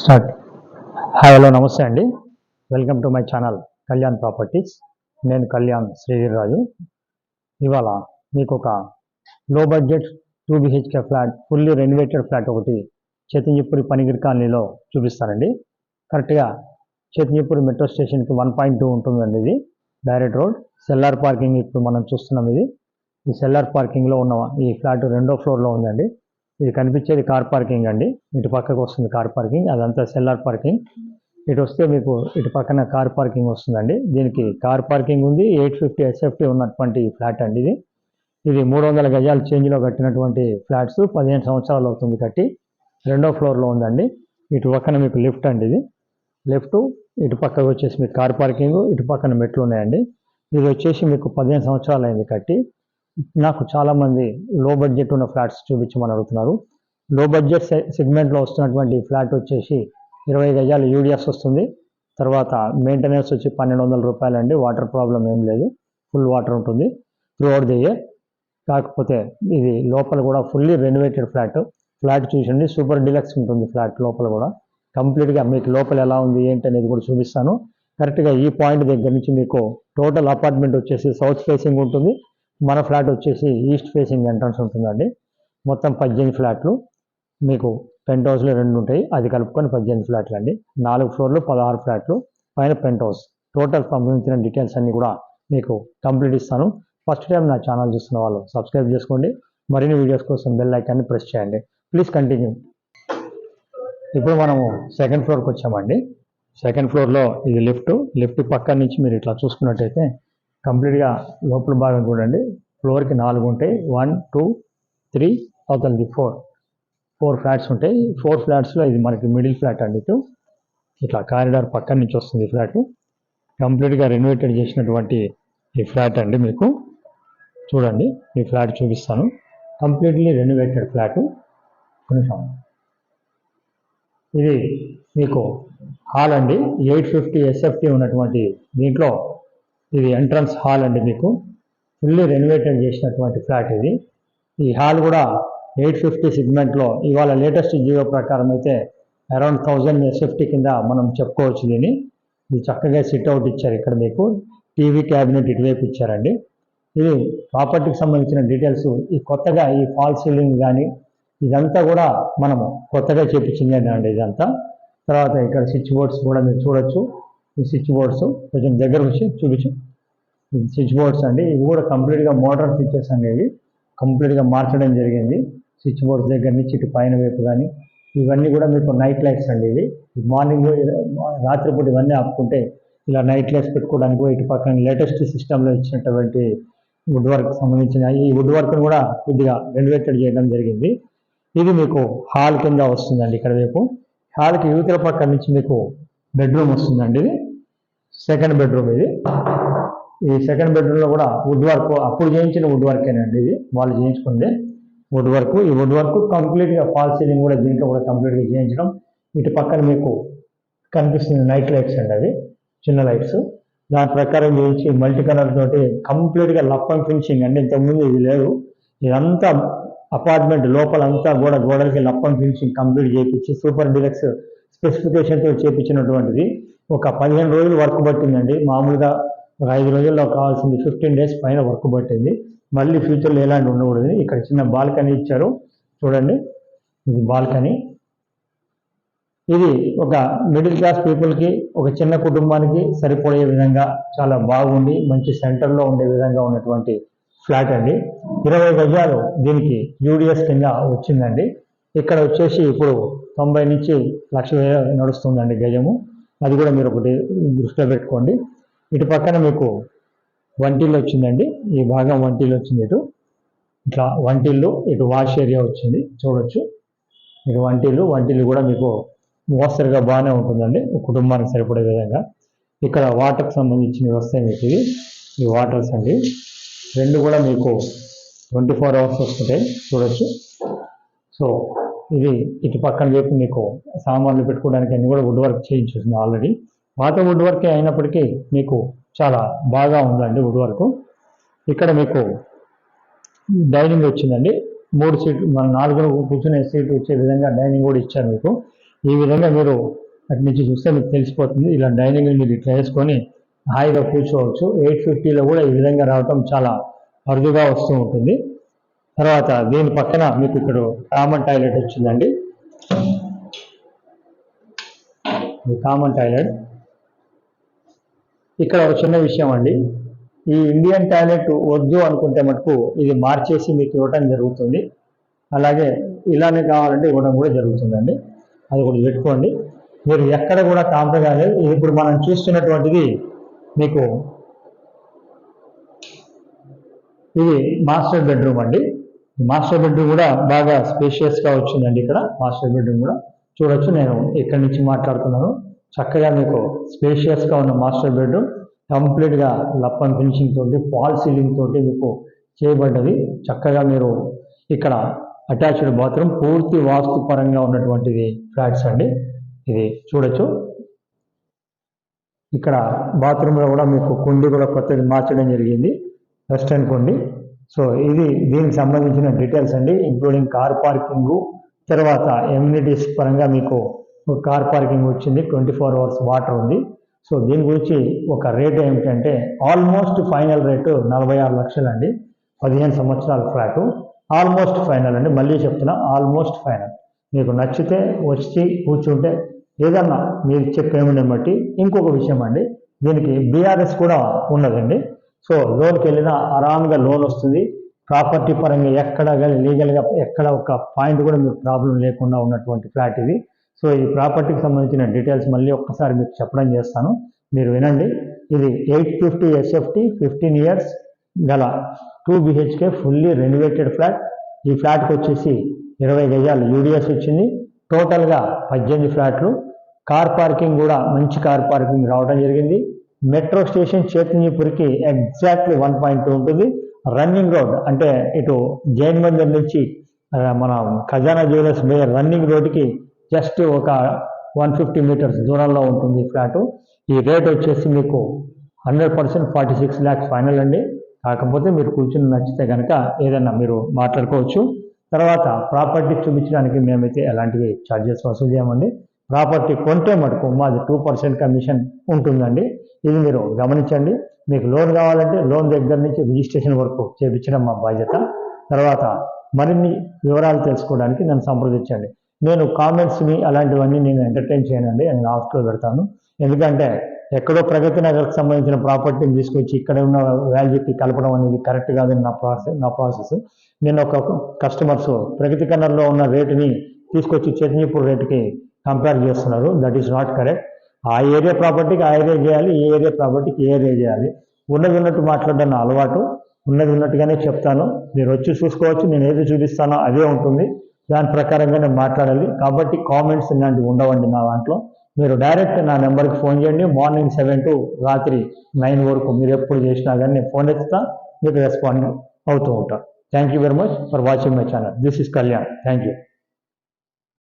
Start. Hi hello నమస్తే అండి. Welcome to my channel Kalyan properties నేను కళ్యాణ్ శ్రీగిరిరాజు ఇవాళ మీకు ఒక low budget two BHK flat fully renovated flat ఒకటి చేతిపూరి పనిగిరి కాలనీలో చూపిస్తానండి. కరెక్ట్గా చైతన్యపురి మెట్రో స్టేషన్కి వన్ పాయింట్ టూ ఉంటుందండి ఇది. డైరెక్ట్ రోడ్ సెల్లార్ పార్కింగ్ ఇప్పుడు మనం చూస్తున్నాం ఇది. ఈ సెల్లార్ పార్కింగ్లో ఉన్న ఈ ఫ్లాట్ రెండో ఫ్లోర్లో ఉందండి. ఇది కనిపించేది కార్ పార్కింగ్ అండి. ఇటు పక్కకు వస్తుంది కార్ పార్కింగ్ అదంతా సెల్లార్ పార్కింగ్. ఇటు వస్తే మీకు ఇటు పక్కన కార్ పార్కింగ్ వస్తుందండి. దీనికి కార్ పార్కింగ్ ఉంది. ఎయిట్ ఫిఫ్టీ ఎస్ఎఫ్టీ ఉన్నటువంటి ఫ్లాట్ అండి ఇది. ఇది మూడు వందల గజాలు చేంజ్లో కట్టినటువంటి ఫ్లాట్స్. పదిహేను సంవత్సరాలు అవుతుంది కట్టి. రెండో ఫ్లోర్లో ఉందండి. ఇటు పక్కన మీకు లిఫ్ట్ అండి ఇది. లెఫ్ట్ ఇటు పక్కకు వచ్చేసి మీకు కార్ పార్కింగ్ ఇటు పక్కన మెట్లు ఉన్నాయండి. ఇది వచ్చేసి మీకు పదిహేను సంవత్సరాలు అయింది కట్టి. నాకు చాలామంది లో బడ్జెట్ ఉన్న ఫ్లాట్స్ చూపించమని అడుగుతున్నారు. లో బడ్జెట్ సెగ్మెంట్లో వస్తున్నటువంటి ఫ్లాట్ వచ్చేసి ఇరవై గజాలు యూడిఎస్ వస్తుంది. తర్వాత మెయింటెనెన్స్ వచ్చి పన్నెండు వందల రూపాయలు అండి. వాటర్ ప్రాబ్లం ఏం లేదు. ఫుల్ వాటర్ ఉంటుంది. త్రూఅవుట్ ది ఇయర్ కాకపోతే ఇది లోపల కూడా ఫుల్లీ రెనోవేటెడ్ ఫ్లాట్ ఫ్లాట్ చూసండి సూపర్ డిలక్స్ ఉంటుంది ఫ్లాట్ లోపల కూడా. కంప్లీట్గా మీకు లోపల ఎలా ఉంది ఏంటి అనేది కూడా చూపిస్తాను. కరెక్ట్గా ఈ పాయింట్ దగ్గర నుంచి మీకు టోటల్ అపార్ట్మెంట్ వచ్చేసి సౌత్ ఫేసింగ్ ఉంటుంది. మన ఫ్లాట్ వచ్చేసి ఈస్ట్ ఫేసింగ్ ఎంట్రన్స్ ఉంటుందండి. మొత్తం పద్దెనిమిది ఫ్లాట్లు. మీకు పెంట్ హౌస్లో రెండు ఉంటాయి. అది కలుపుకొని పద్దెనిమిది ఫ్లాట్లు అండి. నాలుగు ఫ్లోర్లు పదహారు ఫ్లాట్లు. పైన పెంట్ హౌస్. టోటల్ సంబంధించిన డీటెయిల్స్ అన్నీ కూడా మీకు కంప్లీట్ ఇస్తాను. ఫస్ట్ టైం నా ఛానల్ చూస్తున్న వాళ్ళు సబ్స్క్రైబ్ చేసుకోండి. మరిన్ని వీడియోస్ కోసం బెల్ ఐకాన్ని ప్రెస్ చేయండి. Please continue. ఇప్పుడు మనము సెకండ్ ఫ్లోర్కి వచ్చామండి. సెకండ్ ఫ్లోర్లో ఇది లిఫ్ట్. లిఫ్ట్ పక్క నుంచి మీరు ఇట్లా చూసుకున్నట్టయితే కంప్లీట్గా లోపల భాగం చూడండి. ఫ్లోర్కి నాలుగు ఉంటాయి. వన్ టూ త్రీ అవతలది ఫోర్. ఫోర్ ఫ్లాట్స్ ఉంటాయి. ఫోర్ ఫ్లాట్స్లో ఇది మనకి మిడిల్ ఫ్లాట్ అండి ఇటు. ఇట్లా కారిడార్ పక్కన నుంచి వస్తుంది ఈ ఫ్లాట్. కంప్లీట్గా రెనోవేటెడ్ చేసినటువంటి ఈ ఫ్లాట్ అండి మీకు. చూడండి ఈ ఫ్లాట్ చూపిస్తాను. Completely renovated flat. కొంచెం ఇది మీకు హాల్ అండి. ఎయిట్ ఫిఫ్టీ ఎస్ఎఫ్టీ ఉన్నటువంటి దీంట్లో ఇది ఎంట్రన్స్ హాల్ అండి మీకు. ఫుల్లీ రెనోవేటెడ్ చేసినటువంటి ఫ్లాట్ ఇది. ఈ హాల్ కూడా ఎయిట్ ఫిఫ్టీ సిగ్మెంట్లో ఇవాళ లేటెస్ట్ జియో ప్రకారం అయితే అరౌండ్ థౌజండ్ ఫిఫ్టీ కింద మనం చెప్పుకోవచ్చు దీన్ని. ఇది చక్కగా సిట్ అవుట్ ఇచ్చారు ఇక్కడ మీకు. టీవీ క్యాబినెట్ ఇటువైపు ఇచ్చారండి. ఇది ప్రాపర్టీకి సంబంధించిన డీటెయిల్స్ ఈ కొత్తగా ఈ ఫాల్ సీలింగ్ కానీ ఇదంతా కూడా మనము కొత్తగా చేపించింది అండి ఇదంతా. తర్వాత ఇక్కడ స్విచ్ బోర్డ్స్ కూడా మీరు చూడొచ్చు. ఈ స్విచ్ బోర్డ్స్ కొంచెం దగ్గర వచ్చి చూపించు. స్విచ్ బోర్డ్స్ అండి ఇవి కూడా కంప్లీట్గా మోటార్ స్విచ్చెస్ అనేవి కంప్లీట్గా మార్చడం జరిగింది. స్విచ్ బోర్డ్స్ దగ్గర నుంచి ఇటు పైన వైపు కానీ ఇవన్నీ కూడా మీకు నైట్ లైట్స్ అండి ఇవి. మార్నింగ్ రాత్రిపూట ఇవన్నీ ఆపుకుంటే ఇలా నైట్ లైట్స్ పెట్టుకోవడానికి ఇటు పక్కన లేటెస్ట్ సిస్టంలో ఇచ్చినటువంటి వుడ్ వర్క్ సంబంధించిన ఈ వుడ్ వర్క్ను కూడా కొద్దిగా రెనోవేటెడ్ చేయడం జరిగింది. ఇది మీకు హాల్ కింద వస్తుందండి ఇక్కడ వైపు. హాల్కి యువతల పక్క నుంచి మీకు బెడ్రూమ్ వస్తుందండి ఇది. సెకండ్ బెడ్రూమ్ ఇది. ఈ సెకండ్ బెడ్రూమ్లో కూడా వుడ్ వర్క్ అప్పుడు చేయించిన వుడ్ వర్కేనండి ఇది. వాళ్ళు చేయించుకుంది. వుడ్ వర్క్ ఈ వుడ్ వర్క్ కంప్లీట్గా ఫాల్ సీలింగ్ కూడా దీంట్లో కూడా కంప్లీట్గా చేయించడం. ఇటు పక్కన మీకు కనిపిస్తుంది నైట్ లైట్స్ అండి అవి. చిన్న లైట్స్ దాని ప్రకారం చేయించి మల్టీ కలర్ తోటి కంప్లీట్గా లప్పం ఫినిషింగ్ అండి. ఇంతకుముందు ఇది లేదు. ఇదంతా అపార్ట్మెంట్ లోపలంతా కూడా గోడలకి లప్పం ఫినిషింగ్ కంప్లీట్ చేయించి సూపర్ డిలక్స్ స్పెసిఫికేషన్తో చేపించినటువంటిది. ఒక పదిహేను రోజులు వర్క్ పట్టిందండి. మామూలుగా ఒక ఐదు రోజుల్లో కావాల్సింది ఫిఫ్టీన్ డేస్ పైన వర్క్ పట్టింది. మళ్ళీ ఫ్యూచర్లో ఎలాంటి ఉండకూడదు ఇక్కడ చిన్న బాల్కనీ ఇచ్చారు. చూడండి. ఇది బాల్కనీ. ఇది ఒక మిడిల్ క్లాస్ పీపుల్కి ఒక చిన్న కుటుంబానికి సరిపోయే విధంగా చాలా బాగుండి మంచి సెంటర్లో ఉండే విధంగా ఉన్నటువంటి ఫ్లాట్ అండి. ఇరవై గజాలు దీనికి యూడిఎస్ కింద వచ్చిందండి. ఇక్కడ వచ్చేసి ఇప్పుడు తొంభై నుంచి లక్ష నడుస్తుందండి గజము. అది కూడా మీరు ఒకటి దృష్టిలో పెట్టుకోండి. ఇటు పక్కన మీకు వంటిల్లు వచ్చిందండి. ఈ భాగం వంటిల్లు వచ్చింది ఇటు. ఇట్లా వంటిల్లు ఇటు వాష్ ఏరియా వచ్చింది. చూడొచ్చు. ఇటు వంటిల్లు వంటిల్లు కూడా మీకు మోస్తరుగా బాగానే ఉంటుందండి. కుటుంబానికి సరిపడే విధంగా. ఇక్కడ వాటర్కి సంబంధించిన వ్యవస్థ మీకు ఇది ఈ వాటర్స్ అండి. రెండు కూడా మీకు ట్వంటీ ఫోర్ అవర్స్ వస్తుంటాయి. చూడొచ్చు. సో ఇది ఇటు పక్కన చెప్పి మీకు సామాన్లు పెట్టుకోవడానికి అన్ని కూడా వుడ్ వర్క్ చేయించేసింది ఆల్రెడీ పాత వుడ్ వర్కే అయినప్పటికీ మీకు చాలా బాగా ఉందండి వుడ్ వర్క్ ఇక్కడ మీకు డైనింగ్ వచ్చిందండి. మూడు సీట్లు మన నాలుగు కూర్చునే సీట్లు వచ్చే విధంగా డైనింగ్ కూడా ఇచ్చారు మీకు. ఈ విధంగా మీరు అటు నుంచి చూస్తే మీకు తెలిసిపోతుంది. ఇలా డైనింగ్ మీరు ఇట్లా వేసుకొని హాయిగా కూర్చోవచ్చు. ఎయిట్ ఫిఫ్టీలో కూడా ఈ విధంగా రావటం చాలా అరుదుగా వస్తూ ఉంటుంది. తర్వాత దీని పక్కన మీకు ఇక్కడ కామన్ టాయిలెట్ వచ్చిందండి. కామన్ టాయిలెట్ ఇక్కడ ఒక చిన్న విషయం అండి. ఈ ఇండియన్ టాయిలెట్ వద్దు అనుకుంటే మటుకు ఇది మార్చేసి మీకు ఇవ్వటం జరుగుతుంది. అలాగే ఇలానే కావాలంటే ఇవ్వడం కూడా జరుగుతుందండి. అది కూడా పెట్టుకోండి. మీరు ఎక్కడ కూడా కాంప్రమైజ్ ఇది ఇప్పుడు మనం చూస్తున్నటువంటిది మీకు ఇది మాస్టర్ బెడ్రూమ్ అండి. మాస్టర్ బెడ్రూమ్ కూడా బాగా స్పేషియస్గా వచ్చిందండి ఇక్కడ. మాస్టర్ బెడ్రూమ్ కూడా చూడొచ్చు. నేను ఇక్కడి నుంచి మాట్లాడుతున్నాను? చక్కగా మీకు స్పేషియస్గా ఉన్న మాస్టర్ బెడ్రూమ్ కంప్లీట్గా లప్పన్ ఫినిషింగ్ తోటి ఫాల్ సీలింగ్ తోటి మీకు చేయబడ్డది. చక్కగా మీరు ఇక్కడ అటాచ్డ్ బాత్రూమ్ పూర్తి వాస్తు పరంగా ఉన్నటువంటిది ఫ్లాట్స్ అండి. ఇది చూడొచ్చు. ఇక్కడ బాత్రూంలో కూడా మీకు కుండి కూడా కొత్తది మార్చడం జరిగింది. వెస్టర్న్ కుండి. సో ఇది దీనికి సంబంధించిన డీటెయిల్స్ అండి ఇంక్లూడింగ్ కార్ పార్కింగ్ తర్వాత ఎమ్యూనిటీస్ పరంగా మీకు కార్ పార్కింగ్ వచ్చింది ట్వంటీ ఫోర్ అవర్స్ వాటర్ ఉంది. సో దీని గురించి ఒక రేట్ ఏమిటంటే ఆల్మోస్ట్ ఫైనల్ రేటు నలభై ఆరు లక్షలు అండి పదిహేను సంవత్సరాల ఫ్లాటు ఆల్మోస్ట్ ఫైనల్ అండి మళ్ళీ చెప్తున్నా ఆల్మోస్ట్ ఫైనల్ మీకు నచ్చితే వచ్చి కూర్చుంటే ఏదన్నా మీరు చెప్పేమని బట్టి ఇంకొక విషయం అండి దీనికి బీఆర్ఎస్ కూడా ఉన్నదండి. సో లోన్కి వెళ్ళినా ఆరామ్గా లోన్ వస్తుంది. ప్రాపర్టీ పరంగా ఎక్కడ కానీ లీగల్గా ఎక్కడ ఒక పాయింట్ కూడా మీకు ప్రాబ్లం లేకుండా ఉన్నటువంటి ఫ్లాట్ ఇది. సో ఈ ప్రాపర్టీకి సంబంధించిన డీటెయిల్స్ మళ్ళీ ఒక్కసారి మీకు చెప్పడం చేస్తాను. మీరు వినండి. ఇది eight fifty SFT fifteen years గల two BHK fully renovated flat ఈ ఫ్లాట్కి వచ్చేసి ఇరవై గజాలు యూడిఎస్ వచ్చింది. టోటల్గా పద్దెనిమిది ఫ్లాట్లు. కార్ పార్కింగ్ కూడా మంచి కార్ పార్కింగ్ రావడం జరిగింది. మెట్రో స్టేషన్ చైతన్యపురికి ఎగ్జాక్ట్లీ వన్ పాయింట్ టూ ఉంటుంది. రన్నింగ్ రోడ్ అంటే ఇటు జైన్ మందిర్ నుంచి మన ఖజానా జ్యువెలర్స్ పోయే రన్నింగ్ రోడ్కి జస్ట్ ఒక వన్ ఫిఫ్టీ మీటర్స్ దూరంలో ఉంటుంది ఈ ఫ్లాటు. ఈ రేట్ వచ్చేసి మీకు hundred percent forty six lakhs final అండి. కాకపోతే మీరు కూర్చుని నచ్చితే కనుక ఏదైనా మీరు మాట్లాడుకోవచ్చు. తర్వాత ప్రాపర్టీ చూపించడానికి మేమైతే ఎలాంటివి ఛార్జెస్ వసూలు చేయమండి. ప్రాపర్టీ కొంటే మటుకు మాది టూ పర్సెంట్ కమిషన్ ఉంటుందండి. ఇది మీరు గమనించండి. మీకు లోన్ కావాలంటే లోన్ దగ్గర నుంచి రిజిస్ట్రేషన్ వరకు చేయించడం మా బాధ్యత. తర్వాత మరిన్ని వివరాలు తెలుసుకోవడానికి నన్ను సంప్రదించండి. నేను కామెంట్స్ని అలాంటివన్నీ నేను ఎంటర్టైన్ చేయనండి. నేను లాస్ట్లో పెడతాను. ఎందుకంటే ఎక్కడో ప్రగతి నగర్కి సంబంధించిన ప్రాపర్టీని తీసుకొచ్చి ఇక్కడ ఉన్న వాల్యూకి కలపడం అనేది కరెక్ట్ కాదని నా ప్రాసెస్ నా ప్రాసెస్ నేను ఒక కస్టమర్స్ ప్రగతి కన్నర్లో ఉన్న రేటుని తీసుకొచ్చి చైతన్యపూర్ రేటుకి కంపేర్ చేస్తున్నారు. దట్ ఈస్ నాట్ కరెక్ట్ ఆ ఏరియా ప్రాపర్టీకి ఆ ఏరియా చేయాలి ఈ ఏరియా ప్రాపర్టీకి ఏ ఏరియా చేయాలి. ఉన్నది ఉన్నట్టు మాట్లాడడం అలవాటు. ఉన్నది ఉన్నట్టుగానే చెప్తాను. మీరు వచ్చి చూసుకోవచ్చు. నేను ఏది చూపిస్తానో అదే ఉంటుంది. దాని ప్రకారంగానే మాట్లాడాలి. కాబట్టి కామెంట్స్ ఇలాంటివి ఉండవండి నా దాంట్లో. మీరు డైరెక్ట్ నా నెంబర్కి ఫోన్ చేయండి. మార్నింగ్ సెవెన్ టు రాత్రి నైన్ వరకు మీరు ఎప్పుడు చేసినా కానీ నేను ఫోన్ ఎత్తుతా మీకు రెస్పాండ్ అవుతూ ఉంటాను thank you very much for watching my channel this is Kalyan thank you